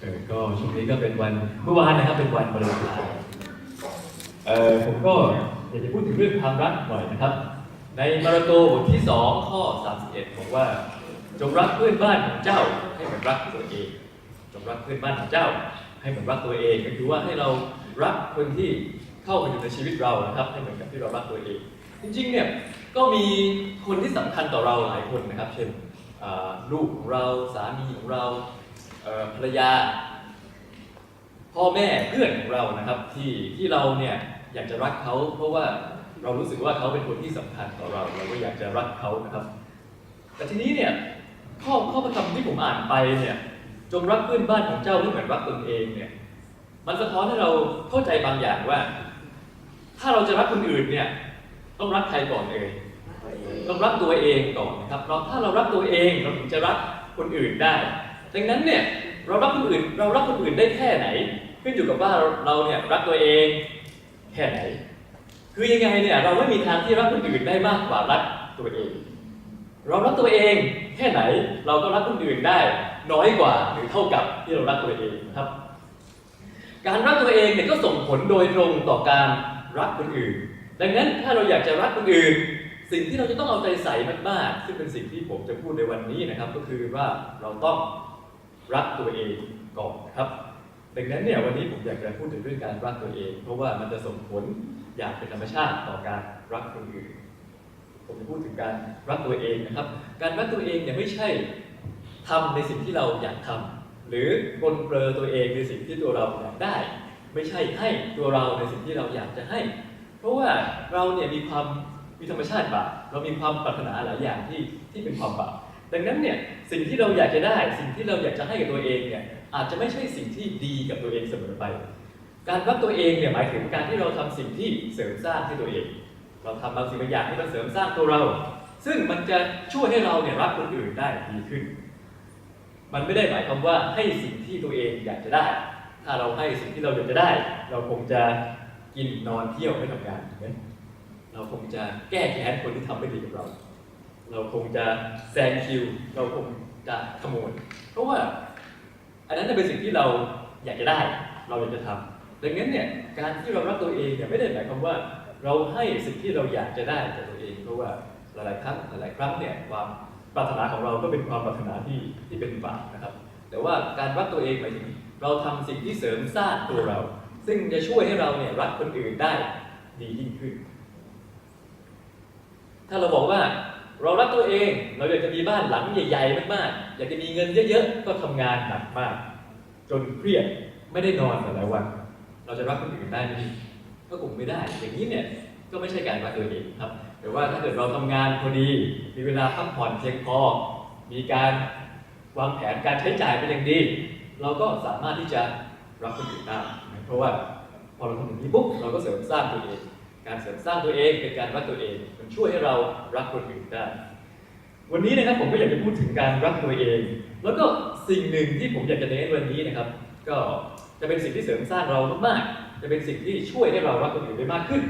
เออก็ช่วงนี้ก็เป็นวันเมื่อวานนะครับเป็นวันวาเลนไทน์เออผมก็อยากจะพูดถึงเรื่องความรักหน่อยนะครับ ในมาระโกบทที่ 2 ข้อ 31บอกว่า จงรักเพื่อนบ้านของเจ้าให้เหมือนรักตัวเอง จงรักเพื่อนบ้านของเจ้า ให้เหมือนรักตัวเองก็คือว่าให้เรารักคนที่เข้ามาอยู่ในชีวิตเรานะครับให้เหมือนกับที่เรารักตัวเอง จริงๆเนี่ยก็มีคนที่สำคัญต่อเราหลายคนนะครับ เช่นลูกของเราสามีของเรา ภรรยา พ่อแม่เพื่อนของเรานะครับ ที่ที่เราเนี่ยอยากจะรักเขาเพราะว่าเรารู้สึกว่าเขาเป็นคนที่สำคัญต่อเรา เราก็อยากจะรักเขานะครับ แต่ทีนี้เนี่ยข้อข้อพระคำที่ผมอ่านไปเนี่ยจงรักเพื่อนบ้านของเจ้าให้เหมือนรักตนเองเนี่ยมันสะท้อนให้เราเข้าใจบางอย่างว่า ถ้าเราจะรักคนอื่นเนี่ยต้องรักใครก่อนเอ่ยต้องรักตัวเองก่อนนะครับเราถ้าเรารักตัวเองเราถึงจะรักคนอื่นได้ ดังนั้นเนี่ยเรารักคนอื่นเรารักคนอื่นได้แค่ไหน ขึ้นอยู่กับว่าเราเนี่ยรักตัวเองแค่ไหน คือยังไงเนี่ยเราไม่มีทางที่รักคนอื่นได้มากกว่ารักตัวเอง เรารักตัวเองแค่ไหนเราก็รักคนอื่นได้น้อยกว่าหรือเท่ากับที่เรารักตัวเองนะครับ การรักตัวเองเนี่ยก็ส่งผลโดยตรงต่อการรักคนอื่น ดังนั้นถ้าเราอยากจะรักคนอื่น สิ่งที่เราจะต้องเอาใจใส่มากๆซึ่งเป็นสิ่งที่ผมจะพูดในวันนี้นะครับ ก็คือว่าเราต้อง รักตัวเองก่อนครับ ดังนั้นเนี่ยวันนี้ผมอยากจะพูดถึงเรื่องการรักตัวเอง เพราะว่ามันจะส่งผลอย่างเป็นธรรมชาติต่อการรักคนอื่น ผมจะพูดถึงการรักตัวเองนะครับ การรักตัวเองเนี่ยไม่ใช่ทำในสิ่งที่เราอยากทำหรือปนเปลือตัวเองในสิ่งที่ตัวเราอยากได้ ไม่ใช่ให้ตัวเราในสิ่งที่เราอยากจะให้ เพราะว่าเราเนี่ยมีความมีธรรมชาติบาปเรามีความปรารถนาหลายอย่างที่ที่เป็นความบาป ดังนั้นเนี่ยสิ่งที่เราอยากจะได้ สิ่งที่เราอยากจะให้กับตัวเองเนี่ยอาจจะไม่ใช่สิ่งที่ดีกับตัวเองเสมอไป การรักตัวเองเนี่ยหมายถึงการที่เราทำสิ่งที่เสริมสร้างให้ตัวเอง เราทำบางสิ่งบางอย่างที่มันเสริมสร้างตัวเรา ซึ่งมันจะช่วยให้เราเนี่ยรักคนอื่นได้ดีขึ้น มันไม่ได้หมายความว่าให้สิ่งที่ตัวเองอยากจะได้ ถ้าเราให้สิ่งที่เราอยากจะได้ เราคงจะกินนอนเที่ยวไม่ทำงานเราคงจะแก้แค้นคนที่ทำไม่ดีกับเรา เราคงจะแซงคิว เราคงจะขโมยเพราะว่า อันนั้นจะเป็นสิ่งที่เราอยากจะได้ เราอยากจะทำดังนั้นเนี่ยการที่เรารักตัวเองเนี่ยไม่ได้หมายความว่า เราให้สิ่งที่เราอยากจะได้จากตัวเอง เพราะว่าหลายๆครั้งหลายๆครั้งเนี่ยความปรารถนาของเราก็เป็นความปรารถนาที่ที่เป็นบาปนะครับ แต่ว่าการรักตัวเองหมายถึงเราทำสิ่งที่เสริมสร้างตัวเรา ซึ่งจะช่วยให้เราเนี่ยรักคนอื่นได้ดียิ่งขึ้น ถ้าเราบอกว่า เรารักตัวเองเราอยากจะมีบ้านหลังใหญ่ ๆ มากๆ อยากจะมีเงินเยอะๆ ก็ทำงานหนักมาก จนเครียดไม่ได้นอนแต่ละวัน เราจะรักคนอื่นได้ไหมก็คงไม่ได้ อย่างนี้เนี่ยก็ไม่ใช่การรักตัวเองครับ แต่ว่าถ้าเกิดเราทำงานพอดี มีเวลาพักผ่อนเพียงพอ มีการวางแผนการใช้จ่ายเป็นอย่างดี เราก็สามารถที่จะรักคนอื่นได้เพราะว่าพอเราทำอย่างนี้ปุ๊บเราก็เสริมสร้างตัวเอง การเสริมสร้างตัวเองเป็นการรักตัวเอง มันช่วยให้เรารักคนอื่นได้ วันนี้นะครับผมก็อยากจะพูดถึงการรักตัวเอง แล้วก็สิ่งหนึ่งที่ผมอยากจะเน้นวันนี้นะครับ ก็จะเป็นสิ่งที่เสริมสร้างเรามากๆ จะเป็นสิ่งที่ช่วยให้เรารักคนอื่นได้มากขึ้น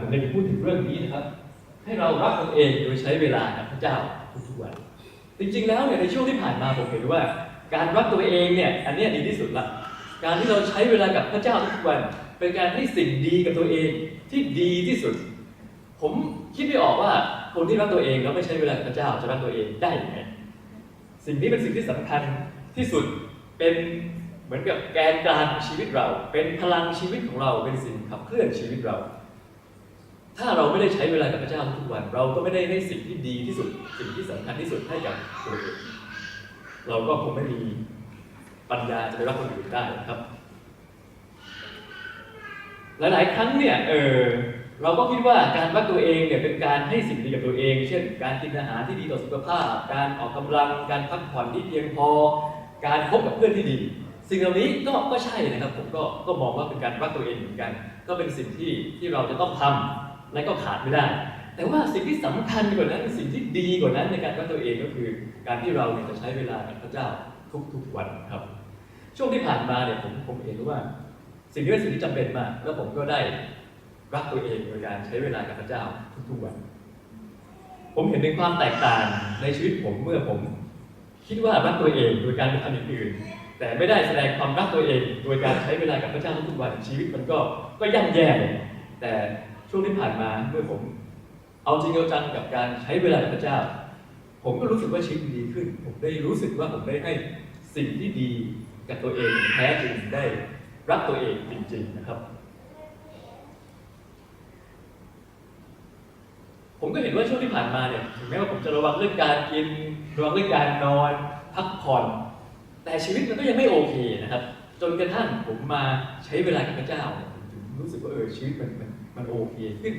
ผมอยากจะพูดถึงเรื่องนี้นะครับ ให้เรารักตนเองโดยใช้เวลากับพระเจ้าทุกวันจริงๆแล้วเนี่ยในช่วงที่ผ่านมาผมเห็นว่า การรักตัวเองเนี่ยอันนี้ดีที่สุดละการที่เราใช้เวลากับพระเจ้าทุกวัน เป็นการให้สิ่งดีกับตัวเองที่ดีที่สุด ผมคิดไม่ออกว่าคนที่รักตัวเองแล้วไม่ใช้เวลากับพระเจ้าจะรักตัวเองได้ยังไงสิ่งนี้เป็นสิ่งที่สำคัญที่สุดเป็นเหมือนกับแกนกลางของชีวิตเรา เป็นพลังชีวิตของเราเป็นสิ่งขับเคลื่อนชีวิตเรา ถ้าเราไม่ได้ใช้เวลากับพระเจ้าทุกวัน เราก็ไม่ได้ให้สิ่งที่ดีที่สุด สิ่งที่สำคัญที่สุดให้กับตัวเองเราก็คงไม่มีปัญญาจะไปรักคนอื่นได้ครับ หลายๆ ครั้งเนี่ยเออเราก็คิดว่าการรักตัวเองเนี่ยเป็นการให้สิ่งดีกับตัวเอง เช่น การกินอาหารที่ดีต่อสุขภาพ การออกกำลัง การพักผ่อนที่เพียงพอ การพบกับเพื่อนที่ดี สิ่งเหล่านี้ก็ก็ใช่นะครับผมก็ก็มองว่าเป็นการรักตัวเองเหมือนกัน ก็เป็นสิ่งที่ที่เราจะต้องทำและก็ขาดไม่ได้ แต่ว่าสิ่งที่สำคัญกว่านั้นสิ่งที่ดีกว่านั้นในการรักตัวเองก็คือ การที่เราเนี่ยจะใช้เวลากับพระเจ้าทุกๆวันครับ ช่วงที่ผ่านมาเนี่ยผมผมเห็นว่า สิ่งที่เป็นสิ่งที่จำเป็นมาก แล้วผมก็ได้รักตัวเองโดยการใช้เวลากับพระเจ้าทุกๆวัน ผมเห็นถึงความแตกต่างในชีวิตผมเมื่อผม คิดว่ารักตัวเองโดยการไปทำอย่างอื่น แต่ไม่ได้แสดงความรักตัวเอง โดยการใช้เวลากับพระเจ้าทุกๆวันชีวิตมันก็ก็ย่ำแย่แต่ช่วงที่ผ่านมาเมื่อผม เอาจริงเอาจังกับการใช้เวลากับพระเจ้า ผมก็รู้สึกว่าชีวิตดีขึ้น ผมได้รู้สึกว่าผมได้ให้สิ่งที่ดีกับตัวเองแท้จริงได้ รักตัวเองจริงๆนะครับ ผมก็เห็นว่าช่วงที่ผ่านมาเนี่ยถึงแม้ว่าผมจะระวังเรื่องการกินระวังเรื่องการนอน พักผ่อน แต่ชีวิตมันก็ยังไม่โอเคนะครับ จนกระทั่งผมมาใช้เวลากับพระเจ้าผมถึงรู้สึกว่าเออชีวิตมันมันมันโอเคขึ้น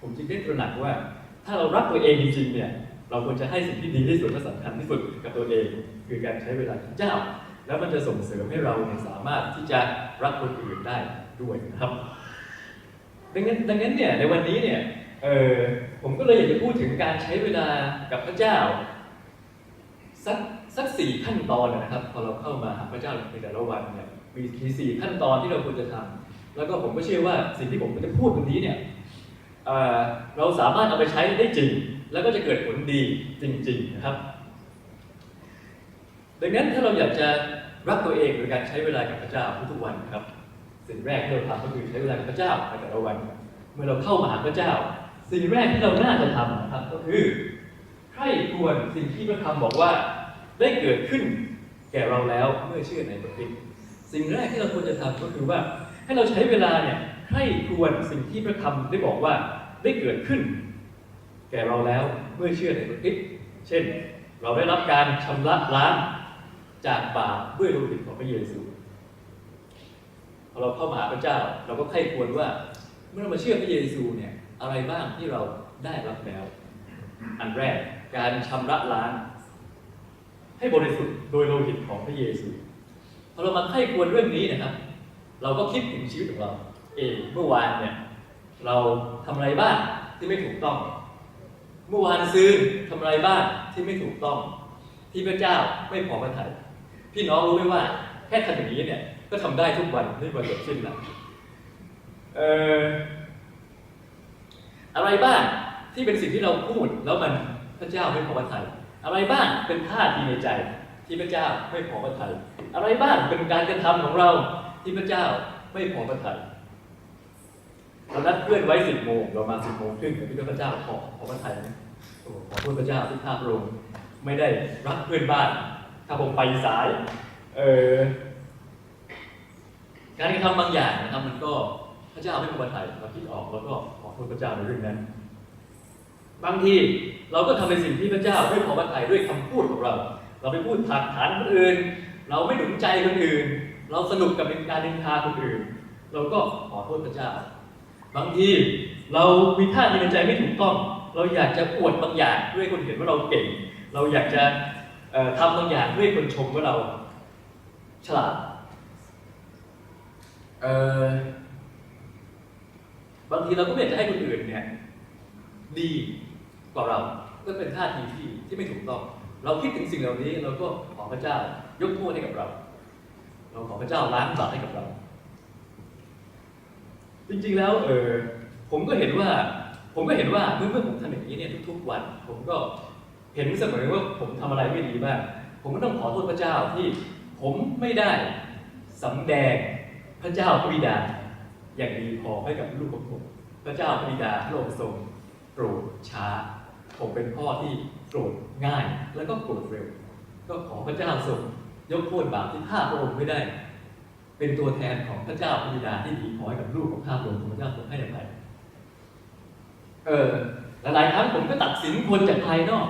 ผมจึงได้ตระหนักว่า ถ้าเรารักตัวเองจริงๆเนี่ยเราควรจะให้สิ่งที่ดีที่สุดและสำคัญที่สุดกับตัวเอง คือการใช้เวลากับพระเจ้า แล้วมันจะส่งเสริมให้เราเนี่ยสามารถที่จะรักคนอื่นได้ด้วยนะครับดังนั้นดังนั้นเนี่ยในวันนี้เนี่ยเออผมก็เลยอยากจะพูดถึงการใช้เวลากับพระเจ้า สักสักสี่ขั้นตอนนะครับ พอเราเข้ามาหาพระเจ้าในแต่ละวันเนี่ยมีมีสี่ขั้นตอนที่เราควรจะทำแล้วก็ผมก็เชื่อว่าสิ่งที่ผมจะพูดวันนี้เนี่ยเเราสามารถเอาไปใช้ได้จริง แล้วก็จะเกิดผลดีจริง ๆ นะครับ ดังนั้นถ้าเราอยากจะ รักตัวเองโดยการใช้เวลากับพระเจ้าทุกวันครับ สิ่งแรกที่เราทำก็คือใช้เวลากับพระเจ้าในแต่ละวัน เมื่อเราเข้ามาหาพระเจ้า สิ่งแรกที่เราน่าจะทำนะครับก็คือใคร่ควรสิ่งที่พระคำบอกว่าได้เกิดขึ้นแก่เราแล้วเมื่อเชื่อในพระคริสต์สิ่งแรกที่เราควรจะทำก็คือว่าให้เราใช้เวลาเนี่ยใคร่ควรสิ่งที่พระคำได้บอกว่าได้เกิดขึ้น แก่เราแล้วเมื่อเชื่อในพระคริสต์เช่น เราได้รับการชำระล้าง จากบาปด้วยโลหิตของพระเยซูพอเราเข้ามาหาพระเจ้า เราก็ใคร่ควรว่า เมื่อเรามาเชื่อพระเยซูเนี่ยอะไรบ้างที่เราได้รับแล้ว อันแรกการชำระล้าง ให้บริสุทธิ์โดยโลหิตของพระเยซูพอเรามาใคร่ควรเรื่องนี้นะครับ เราก็คิดถึงชีวิตของเรา เองเมื่อวานเนี่ยเราทำอะไรบ้างที่ไม่ถูกต้อง เมื่อวานซื้อทำอะไรบ้างที่ไม่ถูกต้อง ที่พระเจ้าไม่พอพระทัย พี่น้องรู้ไหมว่าแค่ทำอย่างนี้เนี่ยก็ทำได้ทุกวันไม่วันจบสิ้นละเอออะไรบ้างที่เป็นสิ่งที่เราพูดแล้วมันพระเจ้าไม่พอพระทัยอะไรบ้างเป็นท่าทีในใจ ที่พระเจ้าไม่พอพระทัยอะไรบ้างเป็นการกระทำของเราที่พระเจ้าไม่พอพระทัยเรานัดเพื่อนไว้สิบโมงเรามาสิบโมงครึ่งพี่พระเจ้าพอพอพระทัยไหมโอ้ขอพระเจ้าที่ข้าพระองค์ไม่ได้รักเพื่อนบ้าน ข้าพระองค์ไปสาย เออ การกระทำบางอย่างนะครับ มันก็พระเจ้าไม่พอพระทัยเราคิดออกแล้วก็ขอโทษพระเจ้าในเรื่องนั้น บางทีเราก็ทำในสิ่งที่พระเจ้าไม่พอพระทัยด้วยคำพูดของเรา เราไปพูดถักฐานคนอื่น เราไม่หนุนใจคนอื่น เราสนุกกับการดินทาคนอื่น เราก็ขอโทษพระเจ้า บางทีเรามีท่าทีในใจไม่ถูกต้อง เราอยากจะอวดบางอย่างเพื่อให้คนเห็นว่าเราเก่ง เราอยากจะ ทำบางอย่างเพื่อให้คนชมว่าเราฉลาดเออบางทีเราก็ไม่อยากจะให้คนอื่นเนี่ยดีกว่าเราก็เป็นท่าทีที่ที่ไม่ถูกต้อง เราคิดถึงสิ่งเหล่านี้เราก็ขอพระเจ้ายกโทษให้กับเรา เราขอพระเจ้าล้างบาปให้กับเรา จริงๆแล้วเออผมก็เห็นว่า ผมก็เห็นว่าเมื่อเมื่อผมทำอย่างนี้เนี่ยทุก ๆ วัน ผมก็ เห็นเสมอว่าผมทำอะไรไม่ดีบ้างผมก็ต้องขอโทษพระเจ้าที่ผมไม่ได้สำแดงพระเจ้าพระบิดา อย่างดีพอให้กับลูกของผมพระเจ้าพระบิดาพระองทรงโกรธช้า ผมเป็นพ่อที่โกรธง่ายแล้วก็โกรธเร็ว ก็ขอพระเจ้าทรงยกโทษบาปที่ข้าพระองค์ไม่ได้ เป็นตัวแทนของพระเจ้าพระบิดาที่ดีพอให้กับลูกของข้าพระองค์พระเจ้าทรงให้อภัยเออหลายๆครั้งผมก็ตัดสินคนจากภายนอก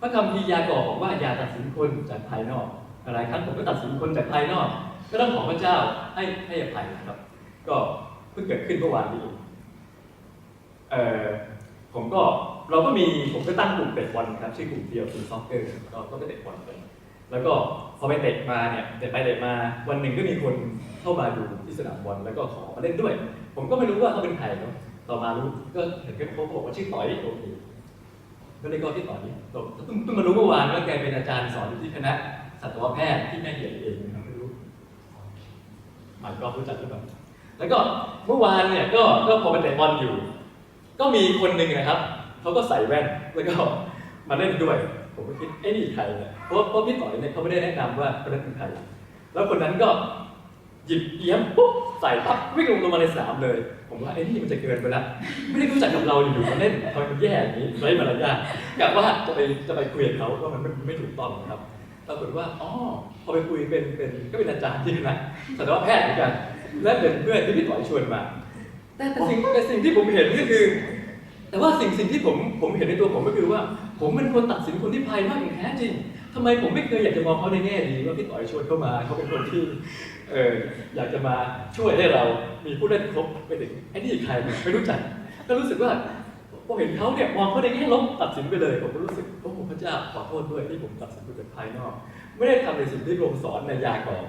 พระคำพียากอบบอกว่าอย่าตัดสินคนจากภายนอกหลายครั้งผมก็ตัดสินคนจากภายนอก ก็ต้องขอพระเจ้าให้ให้อภัยนะครับ ก็เพิ่งเกิดขึ้นเมื่อวานนี้เองเออผมก็เราก็มีผมก็ตั้งกลุ่มเตะบอลครับชื่อกลุ่มเดียวคือซ็อกเกอร์เราก็ไปเตะบอลกันแล้วก็พอไปเตะมาเนี่ยเตะไปเตะมาวันหนึ่งก็มีคนเข้ามาดูที่สนามบอลแล้วก็ขอมาเล่นด้วย ผมก็ไม่รู้ว่าเขาเป็นใครเนาะต่อมารู้ก็เห็นเขาบอกว่าชื่อต่อยโอเค ก็เลยก็ที่ต่อยเพิ่งเพิ่งมารู้เมื่อวานว่าแกเป็นอาจารย์สอนอยู่ที่คณะสัตวแพทย์ที่แม่เหียดเองนะครับไม่รู้หมายก็รู้จักหรือเปล่าแล้วก็เมื่อวานเนี่ยก็ก็พอไปเตะบอลอยู่ ก็มีคนหนึ่งนะครับเขาก็ใส่แว่นแล้วก็มาเล่นด้วย ผมก็คิดไอ้นี่ใครเนี่ยเพราะเพราะพี่ต่อยเนี่ยเขาไม่ได้แนะนำว่าคนนั้นคือใครแล้วคนนั้นก็ หยิบเอี้ยมปุ๊บใส่ปั๊บวิ่งลงมาในสนามเลย ผมว่าไอ้นี่มันจะเกินไปแล้วไม่ได้รู้จักกับเราอยู่ๆมาเล่นทำไมมันแย่อย่างนี้ไร้มารยาทกะว่าจะไปจะไปคุยกับเขาว่ามันไม่ไม่ถูกต้องนะครับปรากฏว่าอ๋อพอไปคุยเป็นเป็นก็เป็นอาจารย์ที่นะสัตวแพทย์เหมือนกันและเป็นเพื่อนที่พี่ต่อยชวนมา แต่แต่สิ่งแต่สิ่งที่ผมเห็นก็คือ แต่ว่าสิ่งสิ่งที่ผมผมเห็นในตัวผมก็คือว่า ผมเป็นคนตัดสินคนที่ภายนอกอย่างแท้จริง ทำไมผมไม่เคยอยากจะมองเขาในแง่ดีว่าพี่ต่อยชวนเข้ามาเขาเป็นคนที่เอออยากจะมาช่วยให้เรามีผู้เล่นครบไปถึงไอ้นี่ใครไม่รู้จักก็รู้สึกว่าพอเห็นเขาเนี่ยมองเขาในแง่ลบตัดสินไปเลยผมก็รู้สึกโอ้พระเจ้าขอโทษด้วยที่ผมตัดสินคนจากภายนอก ไม่ได้ทำในสิ่งที่พรงสอนในยาก่อน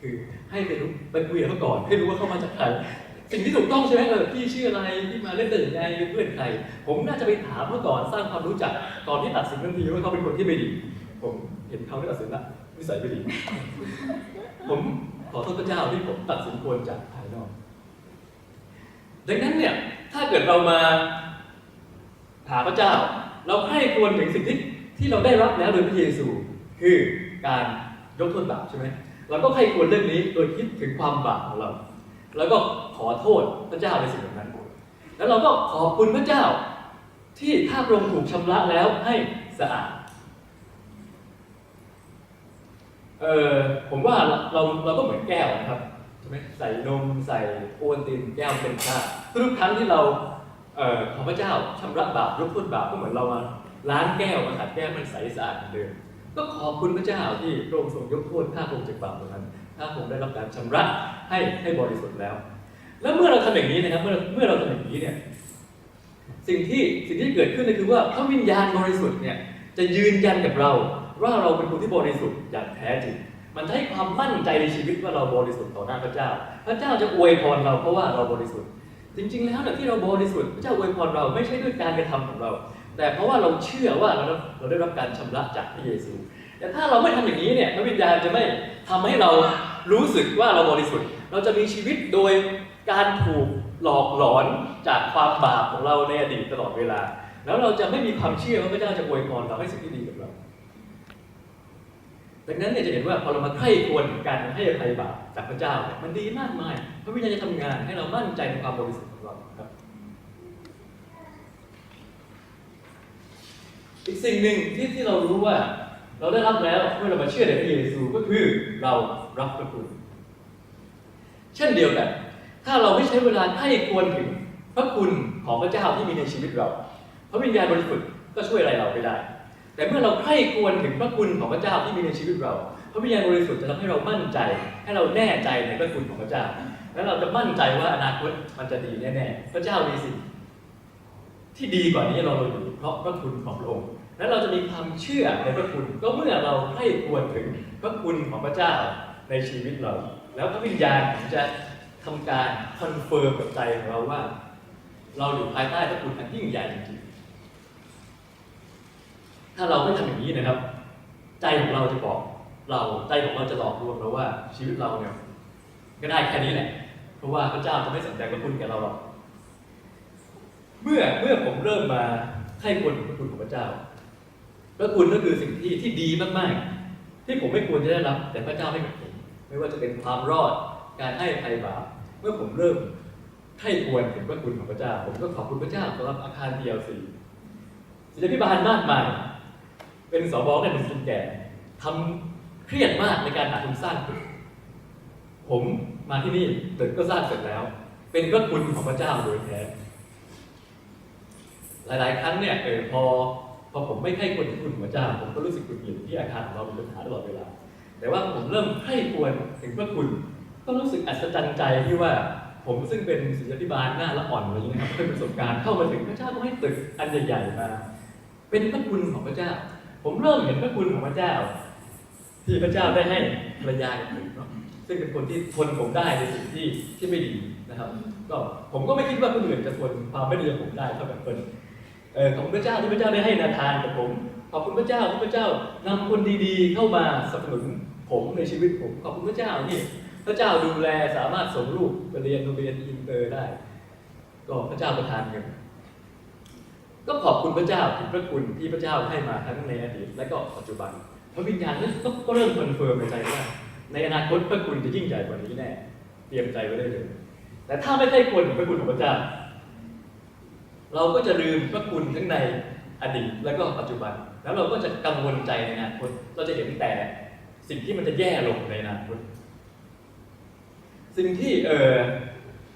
คือให้ไปรู้ไปคุยกับเขาก่อนให้รู้ว่าเขามาจากใครสิ่งที่ถูกต้องใช่ไหมเออพี่ชื่ออะไรพี่มาเล่นได้ยังไงเป็นเพื่อนใคร ผมน่าจะไปถามเขาก่อนสร้างความรู้จักก่อนที่ตัดสินทันทีว่าเขาเป็นคนที่ไม่ดี ผมเห็นเขาได้ตัดสินละนิสัยไม่ดี ผมขอโทษพระเจ้าที่ผมตัดสินคนจากภายนอก ดังนั้นเนี่ย ถ้าเกิดเรามาหาพระเจ้า เราให้ควรถึงสิ่งที่ที่เราได้รับแล้วโดยพระเยซู คือการยกโทษบาปใช่ไหมเราก็ให้ควรเรื่องนี้โดยคิดถึงความบาปของเรา แล้วก็ขอโทษพระเจ้าในสิ่งเหล่านั้น แล้วเราก็ขอบคุณพระเจ้าที่ถ้าพระองค์ถูกชำระแล้วให้สะอาด เออผมว่าเราเราก็เหมือนแก้วนะครับใช่ไหมใส่นมใส่โอวตินแก้วเป็นค่าทุกครั้งที่เราเอ่อขอพระเจ้าชำระบาปยกโทษบาปก็เหมือนเรามาล้างแก้วมาขัดแก้วมันใสสะอาดเหมือนเดิมก็ขอบคุณพระเจ้าที่พระองค์ทรงยกโทษข้าพระองค์จากบาปตรงนั้นข้าพระองค์ได้รับการชำระให้ให้บริสุทธิ์แล้ว แล้วเมื่อเราทำอย่างนี้นะครับ เมื่อเมื่อเราทำอย่างนี้เนี่ยสิ่งที่สิ่งที่เกิดขึ้นก็คือว่าพระวิญญาณบริสุทธิ์เนี่ยจะยืนยันกับเรา ว่าเราเป็นคนที่บริสุทธิ์อย่างแท้จริง มันให้ความมั่นใจในชีวิตว่าเราบริสุทธิ์ต่อหน้าพระเจ้า พระเจ้าจะอวยพรเราเพราะว่าเราบริสุทธิ์ จริง ๆ แล้วเนี่ยที่เราบริสุทธิ์พระเจ้าอวยพรเราไม่ใช่ด้วยการกระทำของเรา แต่เพราะว่าเราเชื่อว่าเราเราได้รับการชำระจากพระเยซู แต่ถ้าเราไม่ทำอย่างนี้เนี่ยพระวิญญาณจะไม่ทำให้เรารู้สึกว่าเราบริสุทธิ์ เราจะมีชีวิตโดยการถูกหลอกหลอนจากความบาปของเราในอดีตตลอดเวลา แล้วเราจะไม่มีความเชื่อว่าพระเจ้าจะอวยพรเราให้สิ่งที่ดีกับเรา ดังนั้นเนี่ยจะเห็นว่าพอเรามาใคร่ควรการให้อภัยบาปจากพระเจ้าเนี่ยมันดีมากมาย พระวิญญาณจะทำงานให้เรามั่นใจในความบริสุทธิ์ของเราครับ อีกสิ่งหนึ่งที่ที่เรารู้ว่าเราได้รับแล้วเมื่อเรามาเชื่อในพระเยซูก็คือเรารับพระคุณ เช่นเดียวกัน ถ้าเราไม่ใช้เวลาใคร่ควรถึงพระคุณของพระเจ้าที่มีในชีวิตเรา พระวิญญาณบริสุทธิ์ก็ช่วยอะไรเราไม่ได้ แต่เมื่อเราใคร่ควรถึงพระคุณของพระเจ้าที่มีในชีวิตเรา พระวิญญาณบริสุทธิ์จะทำให้เรามั่นใจ ให้เราแน่ใจในพระคุณของพระเจ้า แล้วเราจะมั่นใจว่าอนาคตมันจะดีแน่ๆ พระเจ้ามีสิ่งที่ดีกว่านี้เราอยู่เพราะพระคุณของพระองค์ และเราจะมีความเชื่อในพระคุณ ก็เมื่อเราใคร่ควรถึงพระคุณของพระเจ้าในชีวิตเรา แล้วพระวิญญาณจะทำการคอนเฟิร์มกับใจของเราว่า เราอยู่ภายใต้พระคุณอันยิ่งใหญ่จริง ถ้าเราไม่ทำอย่างนี้นะครับ ใจของเราจะบอกเราใจของเราจะหลอกลวงเราว่าชีวิตเราเนี่ยก็ได้แค่นี้แหละ เพราะว่าพระเจ้าจะไม่สนใจพระคุณแกเราหรอกเมื่อเมื่อผมเริ่มมาให้ควรถึงพระคุณของพระเจ้าพระคุณก็คือสิ่งที่ที่ดีมากๆ ที่ผมไม่ควรจะได้รับ แต่พระเจ้าให้กับผมไม่ว่าจะเป็นความรอดการให้ภัยบาปเมื่อผมเริ่มให้ควรถึงพระคุณของพระเจ้า ผมก็ขอบคุณพระเจ้าสำหรับอาคาร TLC ศิลปิบาลมากมาย เป็นสบในหนุ่มคนแก่ทำเครียดมากในการหาทุนสร้างตึกผมมาที่นี่ตึกก็สร้างเสร็จแล้ว เป็นพระคุณของพระเจ้าโดยแท้หลาย ๆ ครั้งเนี่ยเออพอพอผมไม่ให้คนที่คุณพระเจ้า ผมก็รู้สึกหงุดหงิดที่อาคารของเรามีปัญหาตลอดเวลา แต่ว่าผมเริ่มให้ควรถึงพระคุณ ก็รู้สึกอัศจรรย์ใจที่ว่าผมซึ่งเป็นศิลปิบาลหน้าละอ่อนอะไรอย่างนี้ยนะครับเป็นประสบการณ์เข้ามาถึงพระเจ้าก็ให้ตึกอันใหญ่ๆมา เป็นพระคุณของพระเจ้า ผมเริ่มเห็นพระคุณของพระเจ้า ที่พระเจ้าได้ให้ภรรยากับผมเนาะซึ่งเป็นคนที่ทนผมได้ในสิ่งที่ที่ไม่ดีนะครับ ก็ผมก็ไม่คิดว่าคนอื่นจะทนความไม่ดีของผมได้เท่ากับคนเออขอบคุณพระเจ้าที่พระเจ้าได้ให้นาทานกับผมขอบคุณพระเจ้าที่พระเจ้านำคนดีๆ เข้ามาสนับสนุนผมในชีวิตผมขอบคุณพระเจ้าที่พระเจ้าดูแลสามารถส่งลูกไปเรียนโรงเรียนอินเตอร์ได้ ก็พระเจ้าประทานเงิน ก็ขอบคุณพระเจ้าถึงพระคุณที่พระเจ้าให้มาทั้งในอดีตและก็ปัจจุบันพระวิญญาณก็ก็เริ่มคอนเฟิร์มในใจว่า ในอนาคตพระคุณจะยิ่งใหญ่กว่านี้แน่เตรียมใจไว้ได้เลย แต่ถ้าไม่ใช่ควรถึงพระคุณของพระเจ้า เราก็จะลืมพระคุณทั้งในอดีตและก็ปัจจุบัน แล้วเราก็จะกังวลใจในอนาคตเราจะเห็นแต่สิ่งที่มันจะแย่ลงในอนาคตสิ่งที่เออ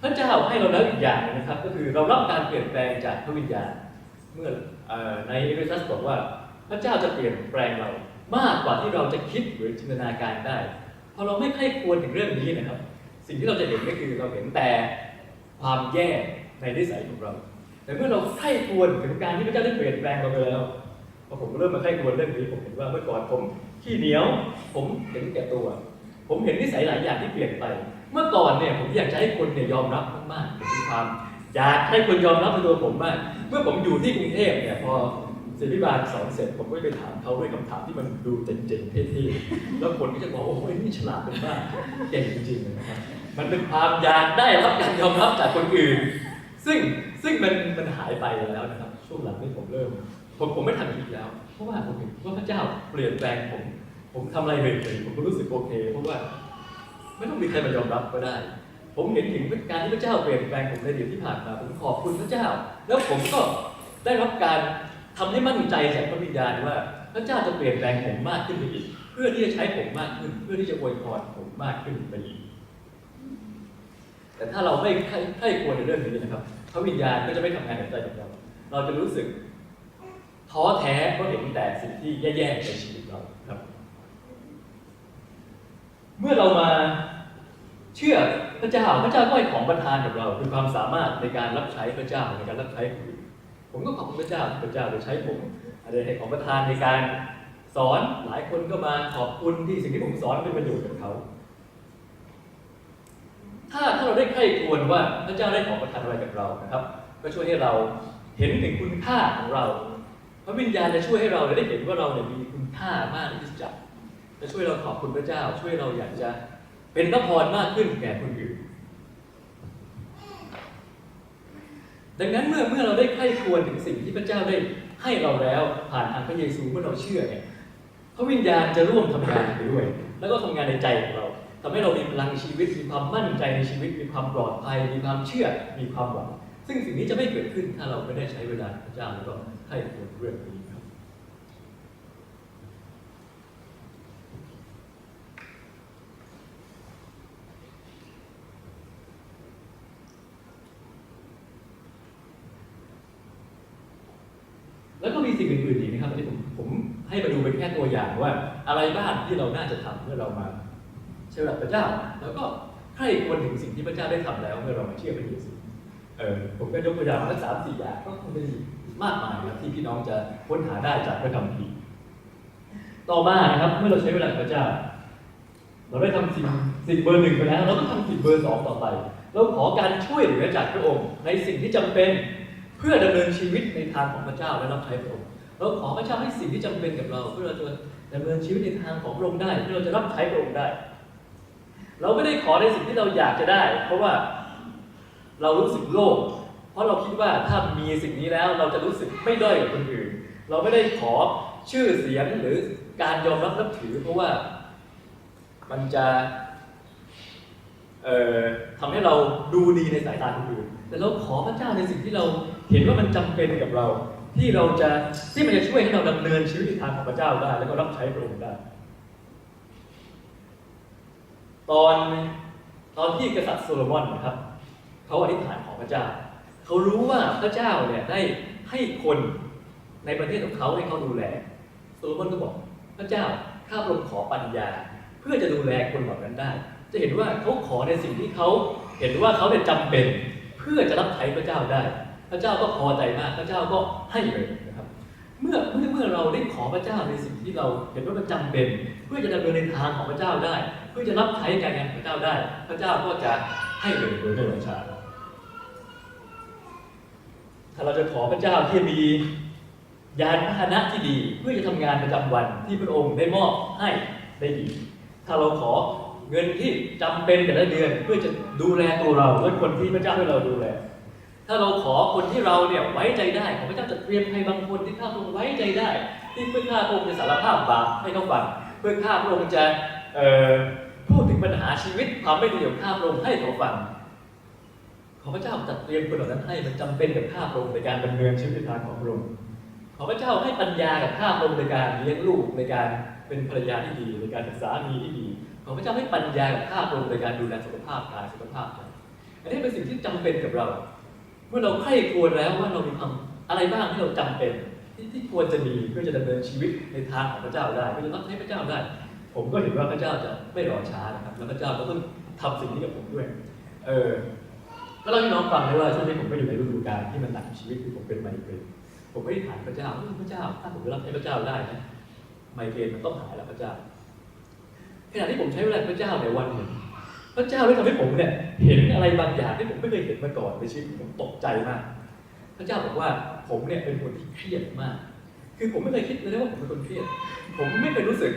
พระเจ้าให้เราแล้วอีกอย่างหนึงนะครับ ก็คือเรารับการเปลี่ยนแปลงจากพระวิญญาณ เมื่ออในเอเฟซัสบอกว่าพระเจ้าจะเปลี่ยนแปลงเรามากกว่าที่เราจะคิดหรือจินตนาการได้ พอเราไม่ใคร่ควรถึงเรื่องนี้นะครับ สิ่งที่เราจะเห็นก็คือเราเห็นแต่ความแย่ในนิสัยของเรา แต่เมื่อเราใคร่ควรถึงการที่พระเจ้าได้เปลี่ยนแปลงเราไปแล้วพอผมเริ่มมาใคร่ควรเรื่องนี้ผมเห็นว่าเมื่อก่อนผมขี้เหนียว ผมเห็นแก่ตัว ผมเห็นนิสัยหลายอย่างที่เปลี่ยนไป เมื่อก่อนเนี่ยผมอยากจะให้คนเนี่ยยอมรับมากๆผมมีความ อยากให้คนยอมรับในตัวผมมาก เมื่อผมอยู่ที่กรุงเทพเนี่ยพอศิลปิบาลสอนเสร็จผมก็ไปถามเขาด้วยคำถามที่มันดูเจ๋งๆเท่ๆแล้วคนก็จะบอกโอ้โหนี่ฉลาดเป็นมากเก่งจริงๆเลยนะครับมันเป็นความอยากได้รับการยอมรับจากคนอื่น ซึ่งซึ่งมันมันหายไปแล้วนะครับ ช่วงหลังนี้ผมเริ่ม ผมผมไม่ทำอีกแล้ว เพราะว่าผมเห็นว่าพระเจ้าเปลี่ยนแปลงผม ผมทำอะไรเลยๆผมก็รู้สึกโอเค เพราะว่า ไม่ต้องมีใครมายอมรับก็ได้ ผมเห็นถึงการที่พระเจ้าเปลี่ยนแปลงผมในเดือนที่ผ่านมาผมขอบคุณพระเจ้า แล้วผมก็ได้รับการทำให้มั่นใจจากพระวิญญาณว่า พระเจ้าจะเปลี่ยนแปลงผมมากขึ้นไปอีก เพื่อที่จะใช้ผมมากขึ้น เพื่อที่จะอวยพรผมมากขึ้นไปอีก แต่ถ้าเราไม่ใคร่ควรในเรื่องนี้นะครับ พระวิญญาณก็จะไม่ทำงานในใจของเรา เราจะรู้สึกท้อแท้เพราเห็นแต่สิ่งที่แย่ๆในชีวิตเราครับ เมื่อเรามา เชื่อพระเจ้าพระเจ้าก็ให้ของประทานกับเราคือความสามารถในการรับใช้พระเจ้าในการรับใช้คนอื่นผมก็ขอบคุณพระเจ้าพระเจ้าได้ใช้ผมอาจจะให้ของประทานในการสอนหลายคนก็มาขอบคุณที่สิ่งที่ผมสอนเป็นประโยชน์กับเขาถ้าถ้าเราได้ใคร่ควรว่าพระเจ้าได้ของประทานอะไรกับเรานะครับ ก็ช่วยให้เราเห็นถึงคุณค่าของเราพระวิญญาณจะช่วยให้เราได้เห็นว่าเราเนี่ยมีคุณค่ามากที่จะจะช่วยเราขอบคุณพระเจ้า ช่วยเราอยากจะ เป็นพระพรมากขึ้นแก่คนอื่น ดังนั้นเมื่อเมื่อเราได้ใคร่ควรถึงสิ่งที่พระเจ้าได้ให้เราแล้วผ่านทางพระเยซูเมื่อเราเชื่อเนี่ยพระวิญญาณจะร่วมทำงานไปด้วย แล้วก็ทำงานในใจของเราทำให้เรามีพลังชีวิตมีความมั่นใจในชีวิต มีความปลอดภัย มีความเชื่อ มีความหวัง ซึ่งสิ่งนี้จะไม่เกิดขึ้นถ้าเราไม่ได้ใช้เวลาพระเจ้าแล้วก็ให้ควรเรื่องนี้ครับ แล้วก็มีสิ่งอื่นๆอีกนะครับที่ผมผมให้มาดูเป็นแค่ ตัวอย่างว่า อะไรบ้างที่เราน่าจะทำเมื่อเรามาเชื่อพระเจ้า แล้วก็ใคร่ควรถึงสิ่งที่พระเจ้าได้ทำแล้วเมื่อเรามาเชื่อพระเยซูเออผมก็ยกตัวอย่างมาสักสามสี่อย่างก็คงจะมีมากมายนะครับที่พี่น้องจะค้นหาได้จากพระคัมภีร์ต่อมานะครับเมื่อเราใช้เวลาพระเจ้า เราได้ทำสิ่งสิ่งเบอร์หนึ่งไปแล้วเราก็ทำสิ่งเบอร์สองต่อไป เราขอการช่วยเหลือจากพระองค์ในสิ่งที่จำเป็นเพื่อดำเนินชีวิตในทางของพระเจ้าและรับใช้พระองค์ เราขอพระเจ้าให้สิ่งที่จำเป็นกับเรา เพื่อเราจะดำเนินชีวิตในทางของพระองค์ได้เพื่อเราจะรับใช้พระองค์ได้ เราไม่ได้ขอในสิ่งที่เราอยากจะได้ เพราะว่าเรารู้สึกโลภเพราะเราคิดว่าถ้ามีสิ่งนี้แล้วเราจะรู้สึกไม่ด้อยกว่าคนอื่น เราไม่ได้ขอชื่อเสียงหรือการยอมรับนับถือ เพราะว่ามันจะเอ่อทำให้เราดูดีในสายตาคนอื่น แต่เราขอพระเจ้าในสิ่งที่เราเห็นว่ามันจำเป็นกับเรา ที่เราจะที่มันจะช่วยให้เราดำเนินชีวิตทางของพระเจ้าได้ แล้วก็รับใช้พระองค์ได้ ตอนตอนที่กษัตริย์โซโลมอนนะครับเขาอธิษฐานของพระเจ้าเขารู้ว่าพระเจ้าเนี่ยได้ให้คนในประเทศของเขาให้เขาดูแลโซโลมอนก็บอก พระเจ้าข้าพระองค์ขอปัญญา เพื่อจะดูแลคนเหล่านั้นได้ จะเห็นว่าเขาขอในสิ่งที่เขาเห็นว่าเขาเป็นยจำเป็น เพื่อจะรับใช้พระเจ้าได้ พระเจ้าก็พอใจมาก พระเจ้าก็ให้เลยนะครับ เมื่อเมื่อเมื่อเราได้ขอพระเจ้าในสิ่งที่เราเห็นว่ามันจำเป็น เพื่อจะดำเนินในทางของพระเจ้าได้ เพื่อจะรับใช้การงานของพระเจ้าได้ พระเจ้าก็จะให้เลยโดยไม่รอช้าถ้าเราจะขอพระเจ้าที่มียานพาหนะที่ดี เพื่อจะทำงานประจำวันที่พระองค์ได้มอบให้ได้ดี ถ้าเราขอเงินที่จำเป็นแต่ละเดือนเพื่อจะดูแลตัวเราและคนที่พระเจ้าให้เราดูแล ถ้าเราขอคนที่เราเนี่ยไว้ใจได้ขอพระเจ้าจะเตรียมให้บางคนที่ข้าพระองค์ไว้ใจได้ ที่เพื่อข้าพระองค์จะสารภาพบาปให้เขาฟังเพื่อข้าพระองค์จะพูดถึงปัญหาชีวิตความไม่ดีของข้าพระองค์ให้เขาฟังขอพระเจ้าจัดเตรียมคนเหล่านั้นให้มันจำเป็นกับข้าพระองค์ในการดำเนินชีวิตทางของพระองค์ขอพระเจ้าให้ปัญญากับข้าพระองค์ในการเลี้ยงลูกในการเป็นภรรยาที่ดี ในการเป็นสามีที่ดีขอพระเจ้าให้ปัญญากับข้าพระองค์ในการดูแลสุขภาพกายสุขภาพใจอันนี้เป็นสิ่งที่จำเป็นกับเรา เมื่อเราใคร่ควญแล้วว่าเรามีความอะไรบ้างที่เราจำเป็นที่ที่ควรจะมีเพื่อจะดำเนินชีวิตในทางของพระเจ้าได้เพื่อจะรับใช้พระเจ้าได้ ผมก็เห็นว่าพระเจ้าจะไม่รอช้านะครับ แล้วพระเจ้าก็ต้องทำสิ่งนี้กับผมด้วย เออก็เล่าให้น้องฟังได้ว่าช่วงนี้ผมก็อยู่ในฤดูกาลที่มันหนักชีวิตคือผมเป็นไมเกรนผมไม่ได้ถามพระเจ้าพระเจ้า ถ้าผมรับใช้พระเจ้าได้นะไมเกรนมันต้องหายแล้วพระเจ้าขณะที่ผมใช้เวลาพระเจ้าในวันหนึ่ง ระเจ้าได้ทำให้ผมเนี่ยเห็นอะไรบางอย่างที่ผมไม่เคยเห็นมาก่อนในชีวิตผมตกใจมาก พระเจ้าบอกว่าผมเนี่ยเป็นคนที่เครียดมาก คือผมไม่เคยคิดเลยว่าผมเป็นคนเครียด ผมไม่เคยรู้สึก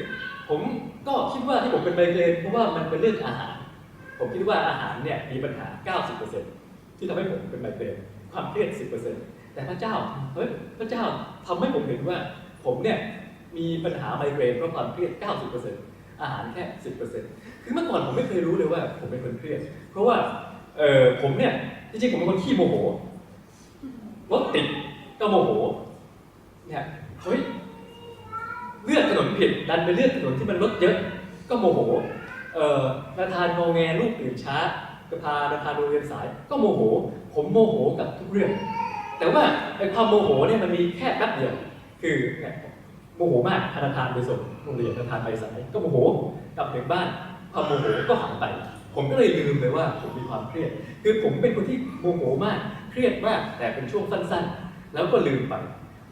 ผมก็คิดว่าที่ผมเป็นไมเกรนเพราะว่ามันเป็นเรื่องอาหาร ผมคิดว่าอาหารเนี่ยมีปัญหา 90%ที่ทำให้ผมเป็นไมเกรนความเครียด 10%แต่พระเจ้าเฮ้ยพระเจ้าทำให้ผมเห็นว่าผมเนี่ยมีปัญหาไมเกรนเพราะความเครียด 90%อาหารแค่ 10% คือเมื่อก่อนผมไม่เคยรู้เลยว่า ผมเป็นคนเครียด เพราะว่า เออผมเนี่ยจริงๆผมเป็นคนขี้โมโหรถติดก็โมโห เนี่ยเฮ้ยเลือกถนนผิดดันไปเลือกถนนที่มันรถเยอะ ก็โมโห เอ่อประธานงอแงลูกตื่นช้าจะพาประธานโรงเรียนสาย ก็โมโห ผมโมโหกับทุกเรื่อง แต่ว่าไอ้ความโมโหเนี่ยมันมีแค่แป๊บเดียว คือเนี่ยโมโหมากธนาคารไปส่งโรงเรียนธนาคารไปสายก็โมโหกลับถึงบ้าน ความโมโหก็หายไป ผมก็เลยลืมเลยว่าผมมีความเครียด คือผมเป็นคนที่โมโหมาก เครียดมาก แต่เป็นช่วงสั้นๆ แล้วก็ลืมไป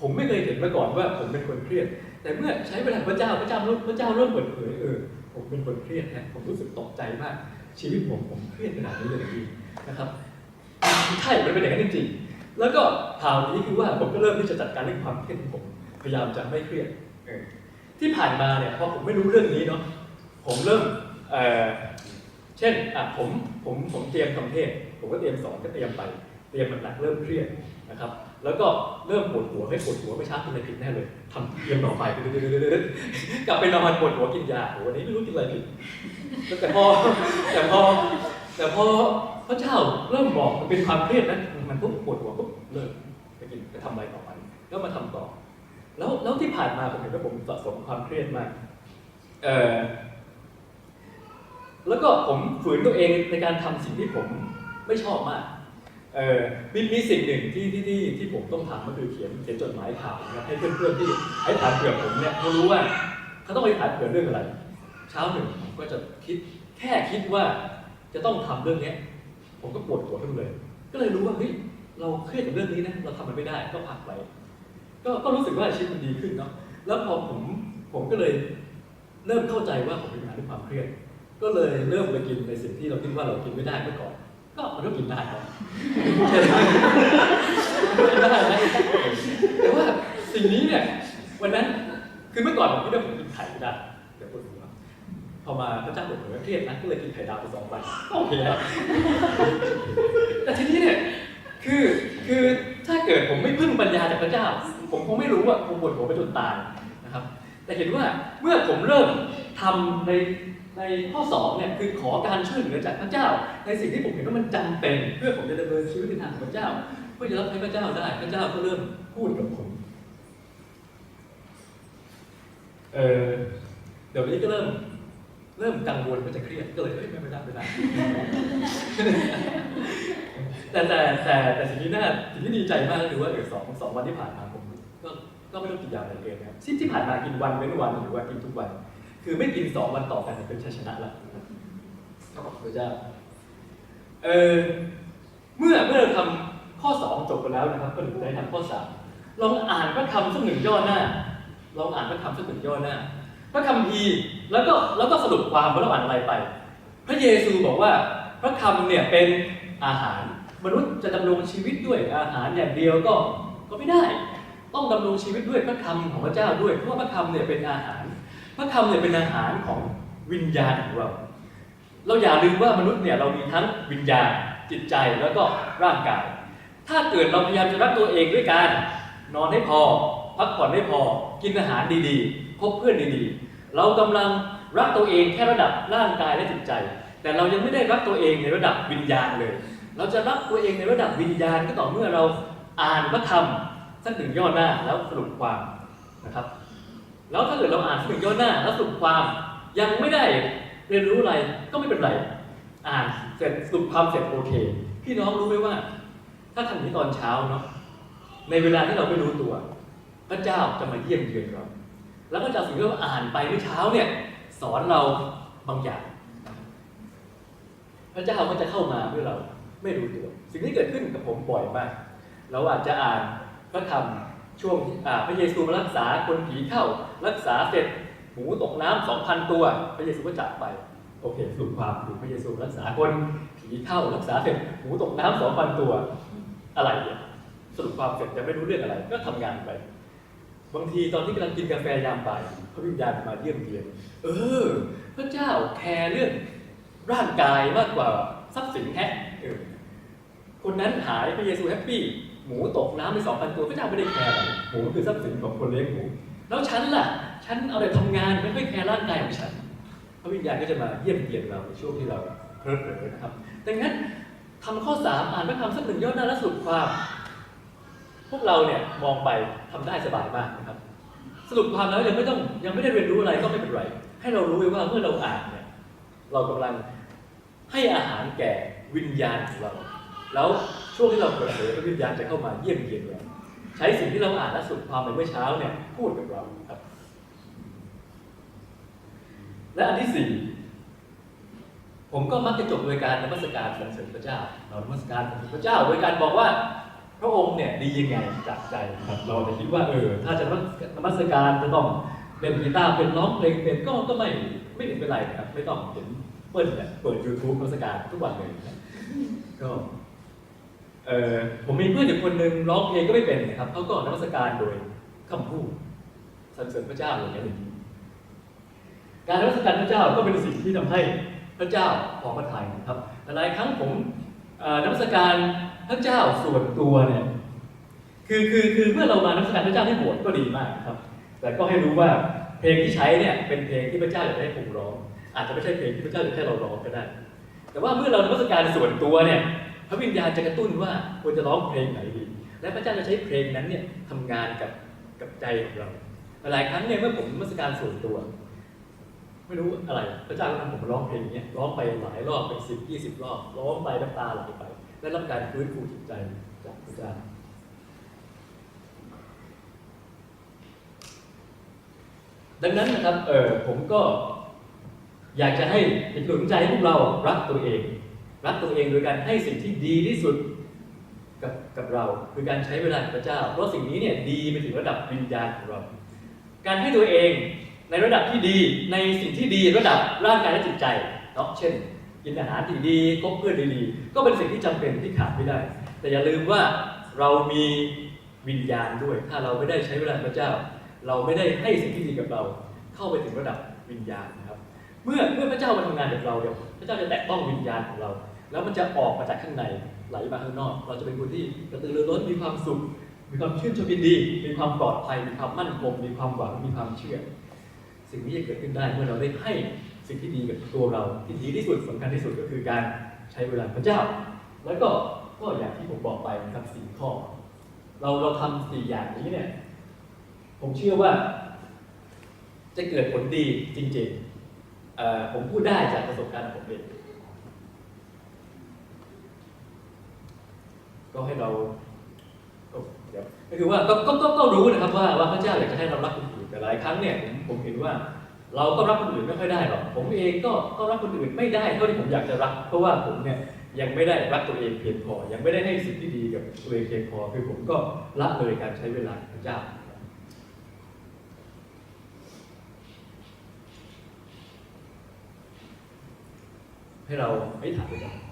ผมไม่เคยเห็นมาก่อนว่าผมเป็นคนเครียด แต่เมื่อใช้เวลาพระเจ้าพระเจ้าพระเจ้าเริ่มเปิดเผยเออ ผมเป็นคนเครียดนะ ผมรู้สึกตกใจมาก ชีวิตผมผมเครียดขนาดนี้เลยจริงนะครับใช่มันเป็นอย่างนั้นจริงๆแล้วก็ข่าวนี้คือว่าผมก็เริ่มที่จะจัดการเรื่องความเครียดของผม พยายามจะไม่เครียดที่ผ่านมาเนี่ยพอผมไม่รู้เรื่องนี้เนาะผมเริ่ม เอ่อเช่นอะผมผมผมเตรียมทำเทศ ผมก็เตรียมสอนก็เตรียมไป เตรียมมันหนักเริ่มเครียดนะครับ แล้วก็เริ่มปวดหัวไม่ปวดหัวไม่ช้ากินอะไรผิดแน่เลยทำเตรียมต่อไปกลับไปนอนปวดหัวกินยาวันนี้ไม่รู้กินอะไรผิดแต่พอแต่พอแต่พอพระเจ้าเริ่มบอกมันเป็นความเครียดนะมันปุ๊บปวดหัวปุ๊บเลิกไปกินไปทำอะไรต่อไปแล้วมาทำต่อ แล้วแล้วที่ผ่านมาผมเห็นว่าผมสะสมความเครียดมากเออ แล้วก็ผมฝืนตัวเองในการทำสิ่งที่ผมไม่ชอบมากเออมีมีสิ่งหนึ่งที่ที่ที่ที่ผมต้องทำก็คือเขียนเขียนจดหมายข่าวนะครับให้เพื่อนๆที่ให้ฐานเผื่อผมเนี่ยเขารู้ว่าเขาต้องไปฐานเผื่อเรื่องอะไร เช้าหนึ่งผมก็จะคิดแค่คิดว่าจะต้องทำเรื่องเนี้ยผมก็ปวดหัวขึ้นเลย ก็เลยรู้ว่าเฮ้ยเราเครียดกับเรื่องนี้นะเราทำมันไม่ได้ก็พักไปก็ก็รู้สึกว่าชีวิตมันดีขึ้นเนาะแล้วพอผมผมก็เลยเริ่มเข้าใจว่าผมมีปัญหาเรื่องความเครียด ก็เลยเริ่มไปกินในสิ่งที่เราคิดว่าเรากินไม่ได้เมื่อก่อน ก็มันก็กินได้ครับใช่ไหมกินได้นะแต่ว่าสิ่งนี้เนี่ยวันนั้นคือเมื่อก่อนผมคิดว่าผมกินไข่ไม่ได้เดี๋ยวปวดหัวพอมาพระเจ้าบอกผมว่าเครียดนะก็เลยกินไข่ดาวไปสองวันก็โอเคแล้วแต่ทีนี้เนี่ยคือคือถ้าเกิดผมไม่พึ่งปัญญาจากพระเจ้า ผมคงไม่รู้ว่าคงปวดหัวไปจนตายนะครับ แต่เห็นว่าเมื่อผมเริ่มทำใน ในข้อสองเนี่ยคือขอการช่วยเหลือจากพระเจ้า ในสิ่งที่ผมเห็นว่ามันจำเป็น เพื่อผมจะดำเนินชีวิตในทางของพระเจ้า เพื่อจะรับใช้พระเจ้าได้พระเจ้าก็เริ่มพูดกับผมเออเดี๋ยวนี้ก็เริ่ม เริ่มกังวลก็จะเครียดก็เลยเอ้ยไม่ไม่ได้ไม่ได้แต่แต่แต่แต่สิ่งที่น่าสิ่งที่ดีใจมากก็คือว่าเออสองสองวันที่ผ่านมาผมก็ก็ไม่ต้องกินยาอะไรเลยนะครับที่ที่ผ่านมากินวันเว้นวันหรือว่ากินทุกวัน คือไม่กินสองวันต่อกันเป็นชัยชนะแล้วนะครับขอบคุณพระเจ้าเออเมื่อเมื่อเราทำข้อสองจบไปแล้วนะครับ ก็ถึงได้ทำข้อสามลองอ่านพระคำสักหนึ่งย่อหน้าลองอ่านพระคำสักหนึ่งย่อหน้า พระคัมภีแล้วก็แล้วก็สรุปความว่าเราอ่านอะไรไป พระเยซูบอกว่าพระคำเนี่ยเป็นอาหาร มนุษย์จะดำรงชีวิตด้วยอาหารอย่างเดียวก็ก็ไม่ได้ ต้องดำรงชีวิตด้วยพระคำของพระเจ้าด้วยเพราะว่าพระคำเนี่ยเป็นอาหาร พระคำเนี่ยเป็นอาหารของวิญญาณของเรา เราอย่าลืมว่ามนุษย์เนี่ยเรามีทั้งวิญญาณจิตใจแล้วก็ร่างกาย ถ้าเกิดเราพยายามจะรักตัวเองด้วยการ นอนให้พอ พักผ่อนให้พอ กินอาหารดีๆ คบเพื่อนดีๆ เรากำลังรักตัวเองแค่ระดับร่างกายและจิตใจ แต่เรายังไม่ได้รักตัวเองในระดับวิญญาณเลย เราจะรักตัวเองในระดับวิญญาณก็ต่อเมื่อเราอ่านพระธรรมสักหนึ่งย่อหน้าแล้วสรุปความนะครับ แล้วถ้าเกิดเราอ่านสักหนึ่งย่อหน้าแล้วสรุปความยังไม่ได้เรียนรู้อะไรก็ไม่เป็นไร อ่านเสร็จสรุปความเสร็จโอเค พี่น้องรู้ไหมว่า ถ้าท่างนี้ตอนเช้าเนาะในเวลาที่เราไม่รู้ตัว พระเจ้าจะมาเยี่ยมเยือนเราแล้วก็จะสิ่งที่เราอ่านไปเมื่อเช้าเนี่ย สอนเราบางอย่างพระเจ้าก็จะเข้ามาเมื่อเราไม่รู้ตัว สิ่งที่เกิดขึ้นกับผมบ่อยมากเราอาจจะอ่านพระธรรม ช่วงที่พระเยซูมารักษาคนผีเข้า รักษาเสร็จหมูตกน้ำสองพันตัว พระเยซูก็จากไป โอเคสรุปความคือพระเยซูรักษาคนผีเข้ารักษาเสร็จหมูตกน้ำสองพันตัวอะไรเนี่ยสรุปความเสร็จจะไม่รู้เรื่องอะไร ก็ทำงานไป บางทีตอนที่กำลังกินกาแฟยามบ่ายพระวิญญาณมาเยี่ยมเยียน เออ พระเจ้าแคร์เรื่องร่างกายมากกว่าทรัพย์สินแฮะคนนั้นหายพระเยซูแฮปปี้ หมูตกน้ำไปสองพันตัวพระเจ้าไม่ได้แคร์หมูคือทรัพย์สินของคนเลี้ยงหมูแล้วฉันล่ะ ฉันเอาแต่ทำงานไม่ค่อยแคร์ร่างกายของฉันพระวิญญาณก็จะมาเยี่ยมเยียนเราในช่วงที่เราเพลิดเพลินนะครับดังนั้นทำข้อสามอ่านพระธรรมสักหนึ่งย่อหน้าและสรุปความ พวกเราเนี่ยมองไปทำได้สบายมากนะครับ สรุปความแล้วยังไม่ต้องยังไม่ได้เรียนรู้อะไรก็ไม่เป็นไร ให้เรารู้ไว้ว่าเมื่อเราอ่านเนี่ยเรากำลังให้อาหารแก่วิญญาณของเรา แล้ว ช่วงที่เราเปิดเผยพระวิญญาณจะเข้ามาเยี่ยมเยียนเราใช้สิ่งที่เราอ่านและสรุปความในเมื่อเช้าเนี่ยพูดกับเราครับ และอันที่สี่ผมก็มักจะจบโดยการนมัสการสรรเสริญพระเจ้า เรานมัสการพระเจ้า โดยการบอกว่าพระองค์เนี่ยดียังไงจากใจครับเราจะคิดว่าเออถ้าจะนมัสการจะต้องเป็นกีตาร์เป็นร้องเพลงเป็นก็ก็ไม่ไม่เห็นเป็นไรนะครับ ไม่ต้องเห็นเปิ้ลเนี่ยเปิด YouTube นมัสการทุกวันเลยก็ ผมมีเพื่อนอยู่คนหนึ่งร้องเพลงก็ไม่เป็นนะครับเขาก็นมัสการโดยคำพูดสรรเสริญพระเจ้าอย่างนี้ยการนมัสการพระเจ้าก็เป็นสิ่งที่ทำให้พระเจ้าพอพระทัยนะครับแต่หลายครั้งผมนมัสการพระเจ้าส่วนตัวเนี่ยคือคือคือเมื่อเรามานมัสการพระเจ้าที่โบสถ์ก็ดีมากนะครับ แต่ก็ให้รู้ว่าเพลงที่ใช้เนี่ยเป็นเพลงที่พระเจ้าอยากให้ผมร้อง อาจจะไม่ใช่เพลงที่พระเจ้าอยากให้เราร้องก็ได้ แต่ว่าเมื่อเรานมัสการส่วนตัวเนี่ย พระวิญญาณจะกระตุ้นว่าควรจะร้องเพลงไหนดี และพระเจ้าจะใช้เพลงนั้นเนี่ยทำงานกับกับใจของเรา หลายครั้งเนี่ยเมื่อผมมัสการส่วนตัว ไม่รู้อะไร พระเจ้าก็ทำผมร้องเพลงเงี้ยร้องไปหลายรอบเป็นสิบยี่สิบรอบร้องไปน้ำตาไหลไปได้รับการฟื้นฟูจิตใจจากพระเจ้าดังนั้นนะครับเออผมก็อยากจะให้เป็นกใจให้พวกเรารักตัวเอง รักตัวเองโดยการให้สิ่งที่ดีที่สุดกับกับเรา คือการใช้เวลากับพระเจ้า เพราะสิ่งนี้เนี่ยดีไปถึงระดับวิญญาณของเรา การให้ตัวเองในระดับที่ดีในสิ่งที่ดีระดับร่างกายและจิตใจเนาะเช่นกินอาหารที่ดีคบเพื่อนดีๆก็เป็นสิ่งที่จำเป็นที่ขาดไม่ได้ แต่อย่าลืมว่าเรามีวิญญาณด้วย ถ้าเราไม่ได้ใช้เวลาพระเจ้า เราไม่ได้ให้สิ่งที่ดีกับเรา เข้าไปถึงระดับวิญญาณ เมื่อเมื่อพระเจ้ามาทำงานกับเราเดี๋ยวพระเจ้าจะแตะต้องวิญญาณของเรา แล้วมันจะออกมาจากข้างในไหลมาข้างนอก เราจะเป็นคนที่กระตือรือร้นมีความสุข มีความชื่นชมยินดี มีความปลอดภัยมีความมั่นคงมีความหวังมีความเชื่อ สิ่งนี้จะเกิดขึ้นได้เมื่อเราได้ให้สิ่งที่ดีกับตัวเราที่ดีที่สุดสำคัญที่สุดก็คือการใช้เวลาพระเจ้า แล้วก็ก็อย่างที่ผมบอกไปนะครับสี่ข้อ เราเราทำสี่อย่างนี้เนี่ยผมเชื่อว่า จะเกิดผลดีจริง ๆ ผมพูดได้จากประสบการณ์ผมเองก็ให้เราก็คือว่าก็ก็ก็รู้นะครับว่าว่าพระเจ้าอยากจะให้เรารักคนอื่นแต่หลายครั้งเนี่ยผมผมเห็นว่า เราก็รักคนอื่นไม่ค่อยได้หรอกผมเองก็ก็รักคนอื่นไม่ได้เท่าที่ผมอยากจะรัก เพราะว่าผมเนี่ยยังไม่ได้รักตัวเองเพียงพอ ยังไม่ได้ให้สิ่งที่ดีกับตัวเองเพียงพอ คือผมก็ละเลยการใช้เวลาพระเจ้า ให้เราไม่ถามด้วยกัน